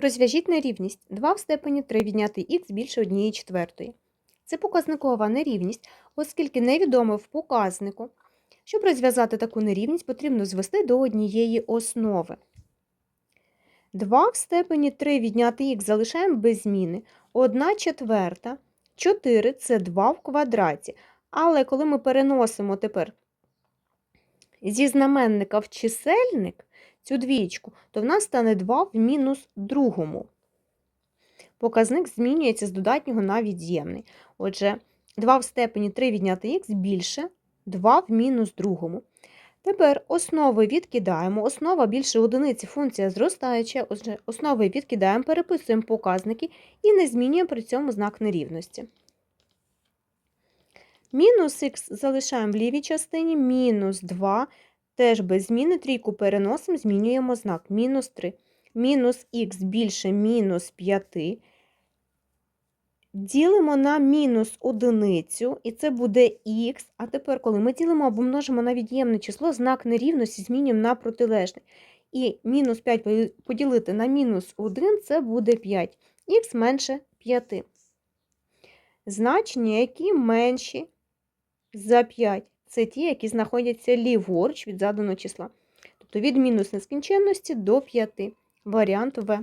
Розв'яжіть нерівність 2 в степені 3 відняти х більше 1 четвертої. Це показникова нерівність, оскільки невідоме в показнику. Щоб розв'язати таку нерівність, потрібно звести до однієї основи. 2 в степені 3 відняти х залишаємо без зміни. 1 четверта, 4 – це 2 в квадраті. Але коли ми переносимо тепер зі знаменника в чисельник цю двічку, то в нас стане 2 в мінус другому. Показник змінюється з додатнього на від'ємний. Отже, 2 в степені 3 відняти х більше 2 в мінус другому. Тепер основи відкидаємо. Основа більше одиниці, функція зростаюча. Отже, основи відкидаємо, переписуємо показники і не змінюємо при цьому знак нерівності. Мінус х залишаємо в лівій частині, мінус 2, теж без зміни, трійку переносимо, змінюємо знак, мінус 3. Мінус х більше мінус 5. Ділимо на мінус одиницю, і це буде х. А тепер, коли ми ділимо або множимо на від'ємне число, знак нерівності змінюємо на протилежний. І мінус 5 поділити на мінус 1 це буде 5. Х менше 5. Значення, які менші за 5. Це ті, які знаходяться ліворуч від заданого числа. Тобто від мінус нескінченності до 5. Варіант В.